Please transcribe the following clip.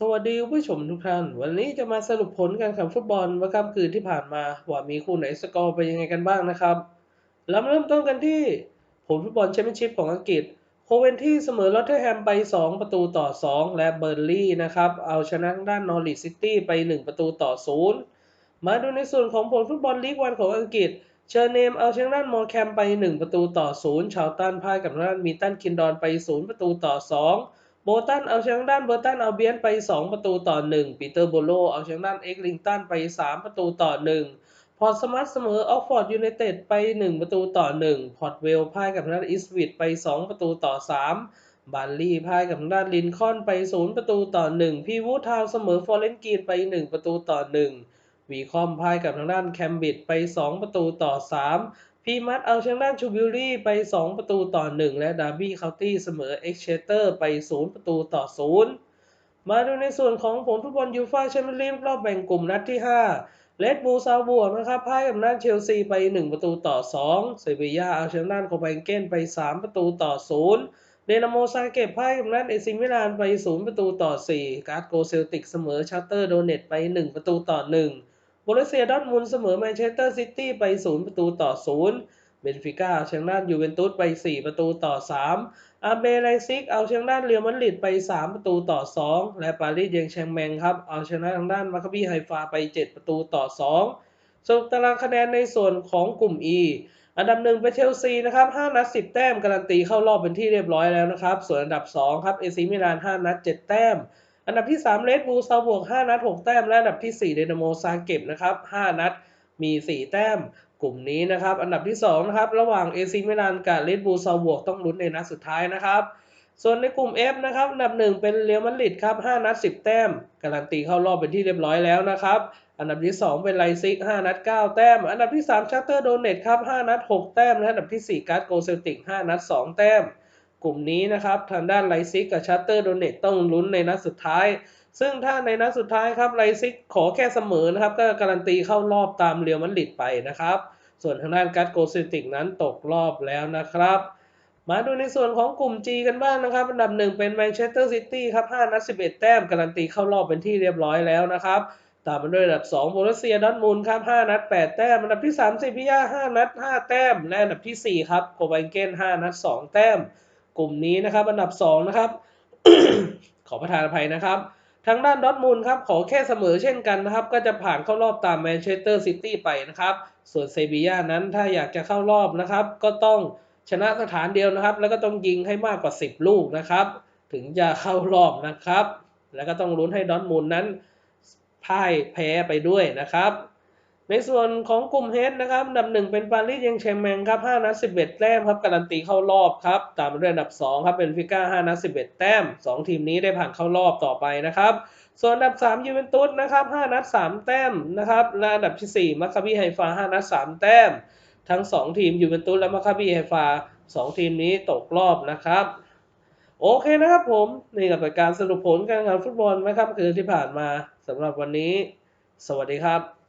สวัสดีผู้ชมทุกท่าน วันนี้จะมาสรุปผลการแข่งฟุตบอลเมื่อค่ำคืนที่ผ่านมา ว่ามีคู่ไหนสกอร์เป็นยังไงกันบ้างนะครับเราเริ่มต้นกันที่ ผลฟุตบอลแชมเปี้ยนชิพของอังกฤษ โคเวนที่เสมอลอตเทอร์แฮมไป 2 ประตูต่อ 2 และเบอร์ลี่นะครับ เอาชนะทางด้านนอริทซิตี้ไป 1 ประตูต่อ 0 มาดูในส่วนของผลฟุตบอลลีกวันของอังกฤษ เชอร์เนมเอาชนะด้านมอร์แคมไป 1 ประตูต่อ 0 ชาวตันพ่ายกับด้านมีตันคินดอนไป 0 ประตูต่อ 2 โบตันเอาชนะด้านเบอร์ตันเอาเบียนไป 2 ประตูต่อ 1 ปีเตอร์โบโลเอาชนะด้านเอ็กลิงตันไป 3 ประตูต่อ 1 พอร์ตสมัตเสมอออกฟอร์ดยูไนเต็ดไป 1 ประตูต่อ 1 พอร์ตเวลพ่ายกับทางด้านอิสวิตไป 2 ประตูต่อ 3 บันลี่พ่ายกับทางด้านลินคอนไป 0 ประตูต่อ 1 พีวูดทาวเสมอฟอร์เรนกีนไป 1 ประตูต่อ 1วีคอมพ่ายกับทางด้านแคมบิดไป 2 ประตูต่อ 3 พีมัดเอาชนะด้านชูบิลลี่ไป 2 ประตูต่อ 1 และดาร์บี้เคานตี้เสมอเอ็กเชเตอร์ไป 0 ประตูต่อ 0 มาดูในส่วนของผลฟุตบอลยูฟ่าแชมเปี้ยนลีกรอบแบ่งกลุ่มนัดที่ 5 เลดบูซาบวกนะครับพ่ายกับด้านเชลซีไป 1 ประตูต่อ 2 เซบียาเอาชนะด้านโคเปนเกนไป 3 ประตูต่อ 0 เดนาโมซาเก็บพ่ายกับด้านเอซิมิลานไป 0 ประตูต่อ 4 การ์ดโกเซลติกเสมอชัตเตอร์โดเนตไป 1 ประตูต่อ 1 บรุสเซียดอทมุนเสมอแมนเชสเตอร์ซิตี้ไป 0 ประตูต่อ 0 เบนฟิก้าเอาชนะด้านยูเวนตุสไป 4 ประตูต่อ 3 อาเบไลซิกเอาชนะด้านเรียมัดริดไป 3 ประตูต่อ 2 และปารีสเยงแชงแมงครับ เอาชนะทางด้านมาคาบีไฮฟาไป 7 ประตูต่อ 2สรุปตารางคะแนนในส่วนของกลุ่ม E อันดับหนึ่งเป็นเชลซีนะครับ5นัด 10 แต้ม การันตีเข้ารอบเป็นที่เรียบร้อยแล้วนะครับ ส่วนอันดับ 2 ครับ เอซีมิลาน 5 นัด 7 แต้ม อันดับที่3เรดบูลซาวบวก5นัด 6 แต้ม และอันดับที่4เดนาโมซาเก็บนะครับ5นัดมี 4 แต้มกลุ่มนี้นะครับ อันดับที่2นะครับระหว่างเอซีมิลานกับเรดบูลซาวบวกต้องลุ้นในนัดสุดท้ายนะครับ ส่วนในกลุ่ม F นะครับอันดับ 1 เป็นเรอัลมาดริดครับ5นัด 10 แต้ม การันตีเข้ารอบเป็นที่เรียบร้อยแล้วนะครับอันดับที่ 2 เป็นไลซิก5นัด 9 แต้ม อันดับที่3ชัตเตอร์โดเนตครับ5นัด 6 แต้มและอันดับที่4การ์ดโกเซลติก5นัด 2 แต้ม กลุ่มนี้นะครับทางด้านไลซิกกับชัตเตอร์โดเนตต้องลุ้นในนัดสุดท้าย ซึ่งถ้าในนัดสุดท้ายครับไลซิกขอแค่เสมอนะครับ ก็การันตีเข้ารอบตามเรียวมัดริดไปนะครับ ส่วนทางด้านการ์ดโกซลติกนั้นตกรอบแล้วนะครับมาดูในส่วนของกลุ่ม G กันบ้างนะครับ อันดับหนึ่งเป็นแมนเชสเตอร์ซิตี้ครับ5นัด 11 แต้ม การันตีเข้ารอบเป็นที่เรียบร้อยแล้วนะครับ ตามมาด้วยอันดับ2โบรุสเซียดอร์ทมุนด์ครับ5นัด 8 แต้ม อันดับที่3เซบีย่า5นัด 5 แต้ม และอันดับทีสี่4 ครับโคเปนเกน5นัด 2 แต้ม กลุ่มนี้นะครับ อันดับ 2 นะครับ ขอประทานอภัยนะครับทางด้านดอทมุนด์ครับขอแค่เสมอเช่นกันนะครับ ก็จะผ่านเข้ารอบตามแมนเชสเตอร์ซิตี้ไปนะครับ ส่วนเซบีย่านั้นถ้าอยากจะเข้ารอบนะครับ ก็ต้องชนะสถานเดียวนะครับ แล้วก็ต้องยิงให้มากกว่า 10 ลูกนะครับ ถึงจะเข้ารอบนะครับ แล้วก็ต้องลุ้นให้ดอทมุนด์นั้นพ่ายแพ้ไปด้วยนะครับ ในส่วนของกลุ่มเฮดนะครับอันดับหนึ่งเป็นปารีสเยงแชงแมงครับ5นัด11 แต้มครับการันตีเข้ารอบครับ ตามด้วยอันดับ 2 ครับเป็นฟิก้า5นัด11 แต้ม 2 ทีมนี้ได้ผ่านเข้ารอบต่อไปนะครับ ส่วนอันดับ 3 ยูเวนตุสนะครับ5นัด3 แต้มนะครับและอันดับทีสี่4มัคคาบีไฮฟา5นัด3 แต้ม ทั้ง 2 ทีมยูเวนตุสและมัคคาบีไฮฟา 2 ทีมนี้ตกรอบนะครับโอเคนะครับผมนี่ก็เป็นการสรุปผลการแข่งขันฟุตบอลนะครับคืนที่ผ่านมาสำหรับวันนี้ สวัสดีครับ